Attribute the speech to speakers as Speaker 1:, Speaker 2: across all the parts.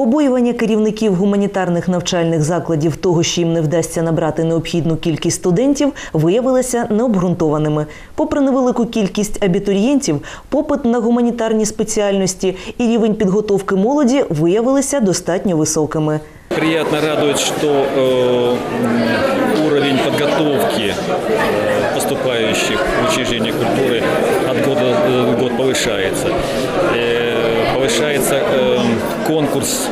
Speaker 1: Побоювання керівників гуманітарних навчальних закладів того, що їм не вдасться набрати необхідну кількість студентів, виявилися необґрунтованими. Попри невелику кількість абітурієнтів, попит на гуманітарні спеціальності і рівень підготовки молоді виявилися достатньо високими.
Speaker 2: Приятно радует, что э, м, уровень подготовки э, поступающих в учреждения культуры от года э, в год повышается. Повышается э, конкурс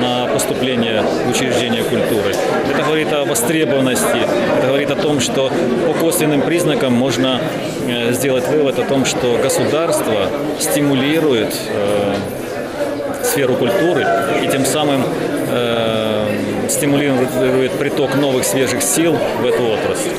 Speaker 2: на поступление в учреждения культуры. Это говорит о востребованности, это говорит о том, что по косвенным признакам можно э, сделать вывод о том, что государство стимулирует э, сферу культуры и тем самым э, стимулирует приток новых свежих сил в эту отрасль.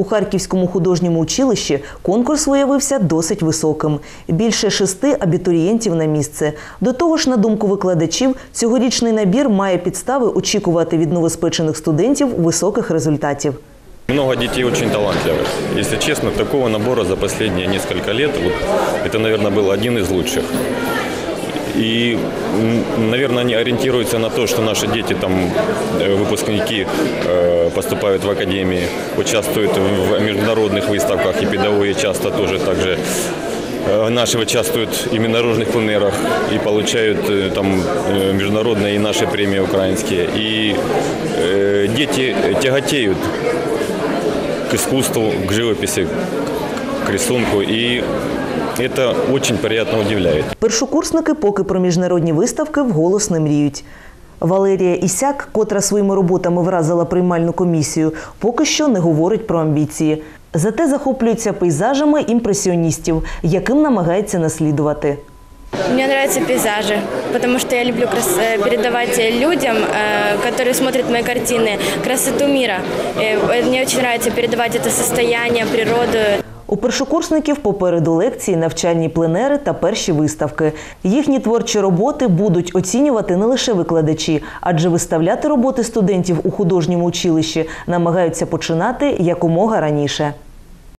Speaker 1: У Харківському художньому училищі конкурс виявився досить високим. Більше шести абітурієнтів на місце. До того ж, на думку викладачів, цьогорічний набір має підстави очікувати від новоспечених студентів високих результатів.
Speaker 3: Много детей очень талантливых. Если честно, такого набора за последние несколько лет, вот, это, наверное, был один из лучших. И, м, наверное, они ориентируются на то, что наши дети, там, э, выпускники, э, поступают в академии, участвуют в международных выставках, и педагоги часто тоже также э, Наши участвуют и в международных пленерах и получают э, там э, международные и наши премии украинские. И э, дети тяготеют к искусству, к живописи, к рисунку. И это очень приятно удивляет.
Speaker 1: Першокурсники поки про міжнародні виставки вголос не мріють. Валерія Ісяк, котра своїми роботами вразила приймальну комісію, поки що не говорить про амбіції. Зате захоплюється пейзажами імпресіоністів, яким намагається наслідувати.
Speaker 4: Мне нравятся пейзажи, потому что я люблю крас- э, передавать людям, э, которые смотрят мои картины, красоту мира. Э, Мне очень нравится передавать это состояние, природу.
Speaker 1: У першокурсників попереду лекції, навчальні пленери та перші виставки. Їхні творчі роботи будуть оцінювати не лише викладачі, адже виставляти роботи студентів у художньому училищі намагаються починати якомога раніше.